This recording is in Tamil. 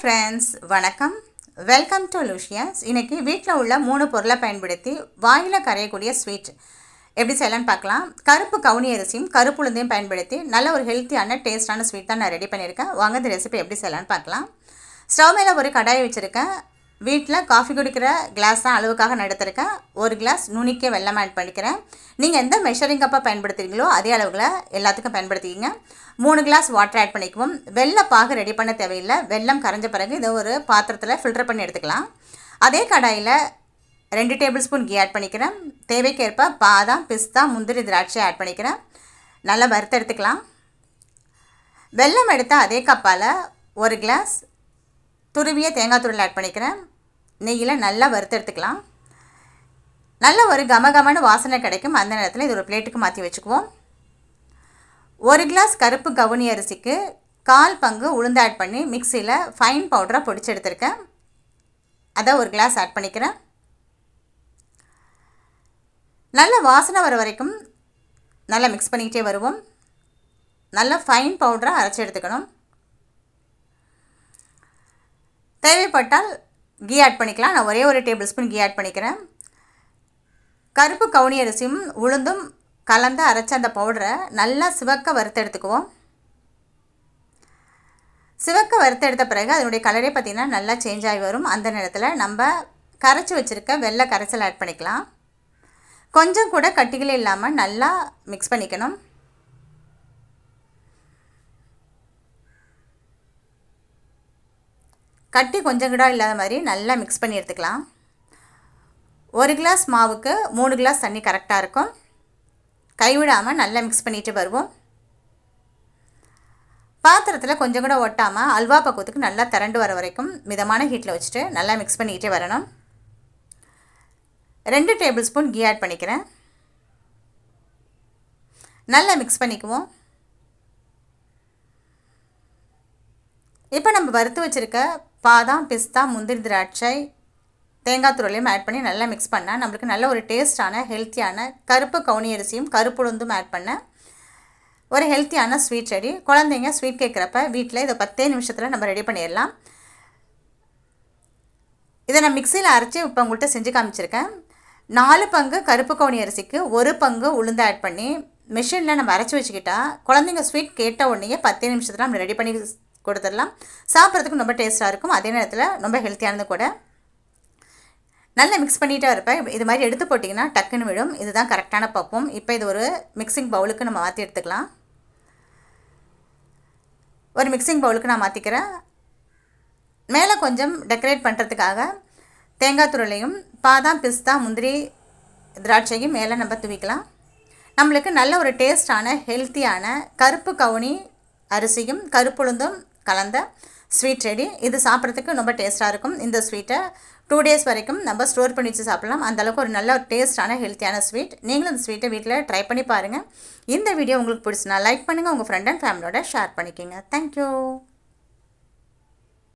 ஃப்ரெண்ட்ஸ் வணக்கம். வெல்கம் டு லூஷியாஸ் இன்றைக்கி வீட்டில் உள்ள மூணு பொருளை பயன்படுத்தி வாயில் கரையக்கூடிய ஸ்வீட் எப்படி செய்யலாம்னு பார்க்கலாம். கருப்பு கவுனி அரிசியும் கருப்பு உளுந்தையும் பயன்படுத்தி நல்ல ஒரு ஹெல்த்தியான டேஸ்டான ஸ்வீட் தான் நான் ரெடி பண்ணியிருக்கேன். வாங்க இந்த ரெசிபி எப்படி செய்யலாம்னு பார்க்கலாம். ஸ்டவ் மேலே ஒரு கடாயை வச்சுருக்கேன். வீட்டில் காஃபி குடிக்கிற கிளாஸ் தான் அளவுக்காக நடத்திருக்கேன் ஒரு கிளாஸ் நுணிக்க வெள்ளம் ஆட் பண்ணிக்கிறேன். நீங்கள் எந்த மெஷரிங் கப்பை பயன்படுத்துகிறீங்களோ அதே அளவுகளை எல்லாத்துக்கும் பயன்படுத்திக்கிங்க. மூணு கிளாஸ் வாட்டர் ஆட் பண்ணிக்குவோம். வெள்ளை பாகு ரெடி பண்ண தேவையில்லை. வெள்ளம் கரைஞ்ச பிறகு இதை ஒரு பாத்திரத்தில் ஃபில்டர் பண்ணி எடுத்துக்கலாம். அதே கடாயில் ரெண்டு டேபிள் ஸ்பூன் கீ ஆட் பண்ணிக்கிறேன். தேவைக்கேற்ப பாதாம் பிஸ்தா முந்திரி திராட்சை ஆட் பண்ணிக்கிறேன். நல்லா வறுத்து எடுத்துக்கலாம். வெல்லம் எடுத்த அதே கப்பால் ஒரு கிளாஸ் துருவிய தேங்காய் துருள் ஆட் பண்ணிக்கிறேன். நெய்யில் நல்லா வறுத்து எடுத்துக்கலாம். நல்ல ஒரு கமகமன்னு வாசனை கிடைக்கும். அந்த நேரத்தில் இது ஒரு பிளேட்டுக்கு மாற்றி வச்சுக்குவோம். ஒரு கிளாஸ் கருப்பு கவுனி அரிசிக்கு கால் பங்கு உளுந்து ஆட் பண்ணி மிக்சியில் ஃபைன் பவுடராக பொடிச்சு எடுத்திருக்கேன். அதை ஒரு கிளாஸ் ஆட் பண்ணிக்கிறேன். நல்ல வாசனை வர வரைக்கும் நல்லா மிக்ஸ் பண்ணிக்கிட்டே வருவோம். நல்லா ஃபைன் பவுடராக அரைச்சி எடுத்துக்கணும். தேவைப்பட்டால் கீ ஆட் பண்ணிக்கலாம். நான் ஒரே ஒரு டேபிள் ஸ்பூன் கீ ஆட் பண்ணிக்கிறேன். கருப்பு கவுனி அரிசியும் உளுந்தும் கலந்து அரைச்ச அந்த பவுடரை நல்லா சிவக்க வறுத்து எடுத்துக்குவோம். சிவக்க வறுத்தெடுத்த பிறகு அதனுடைய கலரே பார்த்திங்கன்னா நல்லா சேஞ்ச் ஆகி வரும். அந்த நேரத்தில் நம்ம கரைச்சி வச்சுருக்க வெள்ளை கரைச்சல் ஆட் பண்ணிக்கலாம். கொஞ்சம் கூட கட்டிகளே இல்லாமல் நல்லா மிக்ஸ் பண்ணிக்கணும். கட்டி கொஞ்சம் கூட இல்லாத மாதிரி நல்லா மிக்ஸ் பண்ணி எடுத்துக்கலாம். ஒரு கிளாஸ் மாவுக்கு மூணு கிளாஸ் தண்ணி கரெக்டாக இருக்கும். கைவிடாமல் நல்லா மிக்ஸ் பண்ணிட்டு வருவோம். பாத்திரத்தில் கொஞ்சம் கூட ஒட்டாமல் அல்வா பக்குவத்துக்கு நல்லா திரண்டு வர வரைக்கும் மிதமான ஹீட்டில் வச்சுட்டு நல்லா மிக்ஸ் பண்ணிக்கிட்டே வரணும். ரெண்டு டேபிள் ஸ்பூன் கீ ஆட் பண்ணிக்கிறேன். நல்லா மிக்ஸ் பண்ணிக்குவோம். இப்போ நம்ம வறுத்து வச்சுருக்க பாதாம் பிஸ்தா முந்திரி திராட்சை தேங்காய் துருளையும் ஆட் பண்ணி நல்லா மிக்ஸ் பண்ணேன் நம்மளுக்கு நல்ல ஒரு டேஸ்டான ஹெல்த்தியான கருப்பு கவுனி அரிசியும் கருப்புளுந்தும் ஆட் பண்ணேன் ஒரு ஹெல்த்தியான ஸ்வீட் ரெடி குழந்தைங்க ஸ்வீட் கேட்குறப்ப வீட்டில் இதை பத்தே நிமிஷத்தில் நம்ம ரெடி பண்ணிடலாம். இதை நான் மிக்சியில் அரைச்சி இப்போ உங்கள்கிட்ட செஞ்சு காமிச்சிருக்கேன். நாலு பங்கு கருப்பு கவுனி அரிசிக்கு ஒரு பங்கு உளுந்து ஆட் பண்ணி மிஷினில் நம்ம அரைச்சி வச்சுக்கிட்டா குழந்தைங்க ஸ்வீட் கேட்ட உடனே பத்தே நிமிஷத்தில் நம்ம ரெடி பண்ணி கொடுத்துடலாம். சாப்பிட்றதுக்கும் ரொம்ப டேஸ்ட்டாக இருக்கும். அதே நேரத்தில் ரொம்ப ஹெல்த்தியானது கூட. நல்லா மிக்ஸ் பண்ணிகிட்டே இருப்பேன். இது மாதிரி எடுத்து போட்டிங்கன்னா டக்குன்னு விடும் இதுதான் கரெக்டான பப்பம் இப்போ இது ஒரு மிக்சிங் பவுலுக்கு நம்ம மாற்றி எடுத்துக்கலாம். ஒரு மிக்சிங் பவுலுக்கு நான் மாற்றிக்கிறேன் மேலே கொஞ்சம் டெக்கரேட் பண்ணுறதுக்காக தேங்காய் துருளையும் பாதாம் பிஸ்தா முந்திரி திராட்சையும் மேலே நம்ம துவிக்கலாம். நம்மளுக்கு நல்ல ஒரு டேஸ்டான ஹெல்த்தியான கருப்பு கவுனி அரிசியும் கருப்புளுந்தும் கலந்த ஸ்வீட் ரெடி இது சாப்பிட்றதுக்கு ரொம்ப டேஸ்ட்டாக இருக்கும். இந்த ஸ்வீட்டை டூ டேஸ் வரைக்கும் நம்ம ஸ்டோர் பண்ணி வச்சு சாப்பிட்லாம். அந்தளவுக்கு ஒரு நல்ல ஒரு டேஸ்டான ஹெல்த்தியான ஸ்வீட் நீங்களும் இந்த ஸ்வீட்டை வீட்டில் ட்ரை பண்ணி பாருங்கள் இந்த வீடியோ உங்களுக்கு பிடிச்சினா லைக் பண்ணுங்கள் உங்கள் ஃப்ரெண்ட் அண்ட் ஃபேமிலியோட ஷேர் பண்ணிக்கோங்க. Thank you